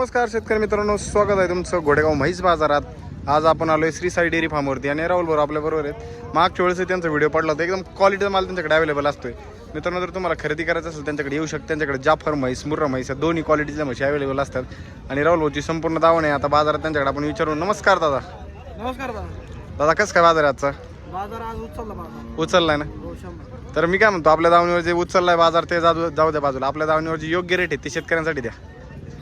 नमस्कार शेतकरी मित्रांनो स्वागत आहे तुमचं घोडेगाव म्हैस बाजारात. आज आपण आलोय श्री साई डेअरी फार्मवरती आणि राहुल बरोबर आपल्या बरोबर आहेत. मागच्या वेळेस त्यांचा व्हिडिओ पडला होता एकदम क्वालिटीचा माल त्यांच्याकडे अवेलेबल असतोय. मित्रांनो जर तुम्हाला खरेदी करायचं असेल त्यांच्याकडे येऊ शकता. त्यांच्याकडे जाफर म्हैस मुर्रा म्हैस या दोन्ही क्वालिटीच्या म्हशी अवेलेबल असतात. आणि राहुल भाऊची संपूर्ण दावण आहे. आता बाजारात त्यांच्याकडे आपण विचारू नमस्कार दादा. नमस्कार दादा. दादा कसं काय बाजार आहे आजचा? बाजार आज उचलला उचललाय ना? हो तर मी काय म्हणतो आपल्या दावणीवर जे उचललाय बाजार ते जाऊ जाऊ द्या बाजूला. आपल्या दावणीवर जे योग्य रेट आहे ते शेतकऱ्यांसाठी द्या.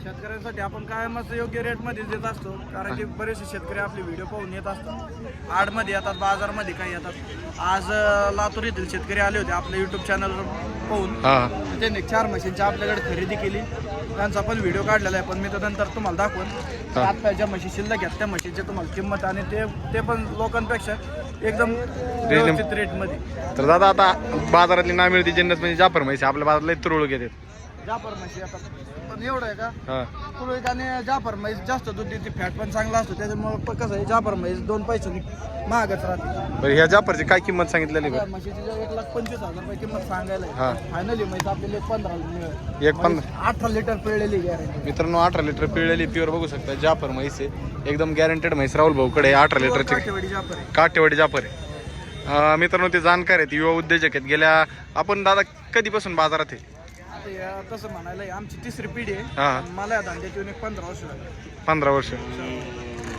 शेतकऱ्यांसाठी आपण कायमच योग्य रेटमध्ये देत असतो. कारण की बरेचसे शेतकरी आपले व्हिडिओ पाहून येत असतात. आडमध्ये येतात बाजारमध्ये काही येतात. आज अं, लातूर येथील शेतकरी आले होते आपल्या युट्यूब चॅनलवर पाहून. हां. त्यांनी चार म्हशींची आपल्याकडे खरेदी केली. त्यांचा पण व्हिडिओ काढलेला आहे पण मी तर नंतर तुम्हाला दाखवून. आता ज्या म्हशी शिल्लक आहेत त्या म्हशीची तुम्हाला किंमत आणि ते ते पण लोकांपेक्षा एकदम व्यवस्थित रेटमध्ये तर दादा आता बाजारातली ना मिळते जन्नत म्हणजे जाफर म्हैस आपल्या बाजारात तुरळू घेतात जाफर म्हशी आता. पण एवढं आहे का? हां. तुळईत आणि जाफर म्हैस जास्त दूध देते फॅट पण चांगला असतो. त्याच्यामुळे प- कसं आहे जाफर म्हैस दोन पैसे महागच राहते. बरं ह्या जाफरची काय किंमत सांगितलेली बरं? म्हशीची जर एक लाख पंचवीस हजार रुपये किंमत सांगायला हा. फायनली म्हैस आपल्याला एक पंधरा मिळेल. एक पंधरा अठरा लिटर पिळलेली गॅरंटी मित्रांनो अठरा लिटर पिळलेली प्युअर बघू शकता जाफर म्हैस आहे. एकदम गॅरंटेड म्हैस राहुल भाऊकडे अठरा लिटरची. काठेवाडी जाफर आहे. काठेवाडी जाफर आहे. अं, मित्रांनो ते जाणकार आहेत युवा उद्योजक आहेत. गेल्या आपण दादा कधीपासून बाजारात आहे? तसं म्हणायला आमची तिसरी पिढी आहे. हा. मला या धंद्याची येऊन एक पंधरा वर्ष झाली. पंधरा वर्ष.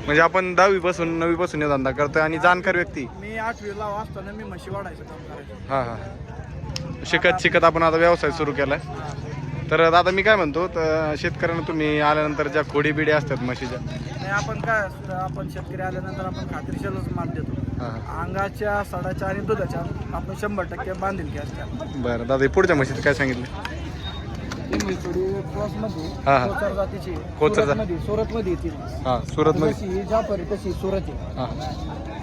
म्हणजे आपण दहावीपासून नववीपासून हे धंदा करतोय आणि जाणकार व्यक्ती. मी आठवीला असताना मी म्हशी वाढायचं काम करायचो. हां हां. शिकत शिकत आपण आता व्यवसाय सुरू केलाय. तर दादा मी काय म्हणतो तर शेतकऱ्यांना तुम्ही आल्यानंतर ज्या खोडी बिडी असतात म्हशीच्या. नाही आपण काय असतं आपण शेतकरी आल्यानंतर आपण खात्रीशीरच माल देतो. हां अंगाच्या सडाच्या आणि दुधाच्या आपण शंभर टक्के बांधील की बरं दादा हे पुढच्या म्हशीचं काय सांगितलं? ही हा, हा. कोचर जा- मध्ये जशी जाफर आहे तशी सुरत आहे हां.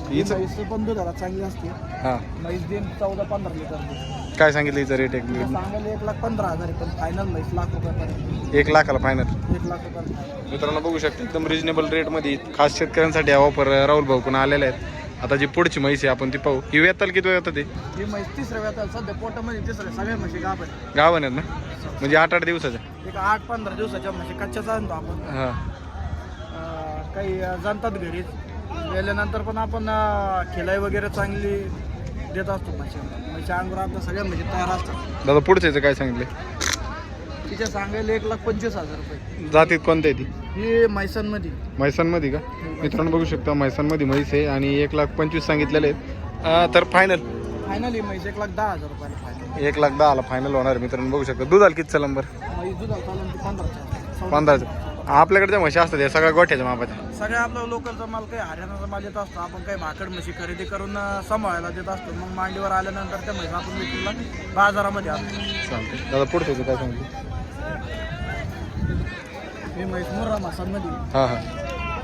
ही हिचं म्हैस पण दुधाला चांगली असते. हां. म्हैस चौदा पंधरा लिटर दूध. काय सांगितलं हिचं रेट एक सांगायला एक लाख पंधरा हजार आहे पण फायनल म्हैस लाख रुपयापर्यंत. एक लाखाला फायनल एक लाख रुपयापर्यंत. मित्रांनो बघू शकता एकदम रिजनेबल रेटमध्ये खास शेतकऱ्यांसाठी हा ऑफर राहुल भाऊकडून आलेले आहेत. आता जी पुढची म्हैस आहे आपण ती पाहू. ही वेताल किती येतं ते? ही म्हैस तिसऱ्या व्याताला सध्या पोटामध्ये तिसऱ्या सगळ्या म्हशी गाभ आहेत. गावन आहेत ना? म्हणजे आठ आठ दिवसाच्या? एक आठ पंधरा दिवसाच्या म्हशी कच्च्याच आणतो आपण. हां. अं, काही जाणतात घरीच. गेल्यानंतर पण आपण अं, खिलाई वगैरे चांगली देत असतो म्हशी. म्हशी अंगूर आपल्या सगळ्या म्हशी तयार असतात. दादा पुढच्याचं काय सांगितलं तिच्या सांगायला एक लाख पंचवीस हजार रुपये. जातीत कोणत्या आहे ती? ही म्हैसांमध्ये म्हैसांमध्ये का? मित्रांनो बघू शकता म्हैसांमध्ये म्हैस आहे आणि एक लाख पंचवीस सांगितलेले आहेत. अं, तर फायनल फायनल ही म्हैस एक लाख दहा हजार रुपयाला फायनल एक लाख दहाला फायनल होणार आहे मित्रांनो बघू शकता. दुधाला किती नंबर म्हैस दुधाला चालून ती पंधराच्या पंधराचं. आपल्याकडे ज्या म्हशी असतात या सगळ्या गोठ्याच्या मापाच्या. सगळ्या आपला लोकलचा माल काही हरियाणाचा माल येत असतो आपण काही भाकड म्हशी खरेदी करून अं, सांभाळायला देत असतो. मग मांडीवर आल्यानंतर त्या म्हैस आपण विक्रीला बाजारामध्ये आणतो. चालते दादा पुढच्याचं काय सांगितलं? ही म्हैस मुर्रा मासांमध्ये हां हां.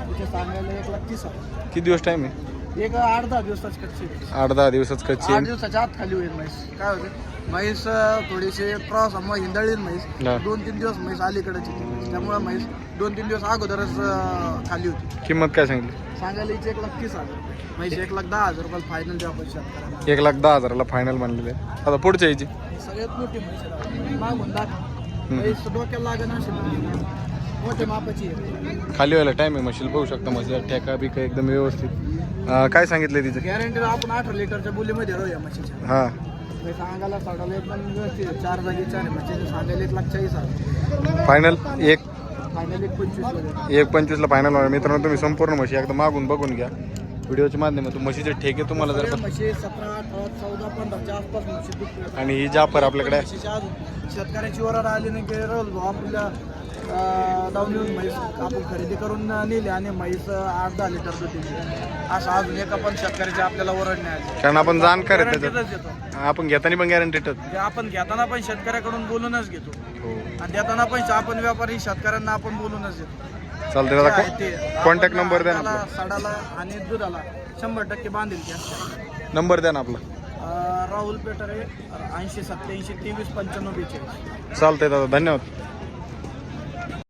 तिच्या सांगायला एक लाख तीस हजार किती दिवस टाईम आहे? एक आठ दहा दिवसाची कच्ची आहे. आठ दहा दिवसच कच्ची आठ आहे. दिवसाच्या आत खाली होईल म्हैस. काय होते? म्हैस अं, थोडीशी क्रॉस मग हिंदळी म्हैस. हा. दोन तीन दिवस म्हैस अलीकडेची ती म्हैस त्यामुळे म्हैस दोन तीन दिवस अगोदरच अं, खाली होती. किंमत काय सांगितली? सांगायला हिची एक लाख तीस हजार रुपये. म्हैस एक लाख दहा हजार रुपये फायनल द्या शेतकऱ्यांना एक लाख दहा हजाराला फायनल म्हणलेले आहे. आता पुढच्या यायची? ही सगळ्यात मोठी म्हैस आहे. मागून दाख म्हैस डोक्याला लागण अशी मोठ्या मापाची आहे. खाली व्हायला टाईम आहे मशील बघू शकता मशील ठेका बिका एकदम व्यवस्थित. अं, काय सांगितलं तिचं? गॅरंटी आपण अठरा लिटरच्या बोलीमध्ये राहूया म्हशीच्या हां. म्हैस अंगाला साडाला एकदम व्यवस्थित आहे. चार जागी चार आहे. म्हशीचे सांगायला एक लाख चाळीस हजार. फायनल एक फायनल एक पंचवीस एक पंचवीसला फायनल होणार. मित्रांनो तुम्ही संपूर्ण म्हशी एकदा मागून बघून घ्या. व्हिडिओच्या माध्यमातून म्हशीचे ठेके तुम्हाला जर सगळ्या म्हशी सतरा अठरा चौदा पंधराच्या आसपास म्हशी. आणि ही जाफर आपल्याकडे. म्हशीच्या शेतकऱ्याची ओरड आली नाही की भाऊ आपल्या डाऊन येऊन म्हैस आपण खरेदी करून नेली आणि म्हैस आठ दहा लिटर दूध दिली. असं अजून एका पण शेतकऱ्याची आपल्याला ओरड नाही आली. कारण आपण जाणकार आहे Guaranteed त्याच्यात. च देतो. आपण घेताना पण गॅरंटीड म्हणजे आपण घेताना पण शेतकऱ्याकडून बोलूनच घेतो. हो. आणि देताना पण आपण व्यापारी शेतकऱ्यांना आपण बोलूनच देतो. चालते जे दादा आहे ते. कॉन्टॅक्ट नंबर द्या ना साडाला आणि दुधाला शंभर टक्के बांधील नंबर द्या ना आपला. राहुल पेटरे ऐंशी सत्याऐंशी तेवीस पंच्याण्णव बेचाळीस. चालतंय दादा धन्यवाद.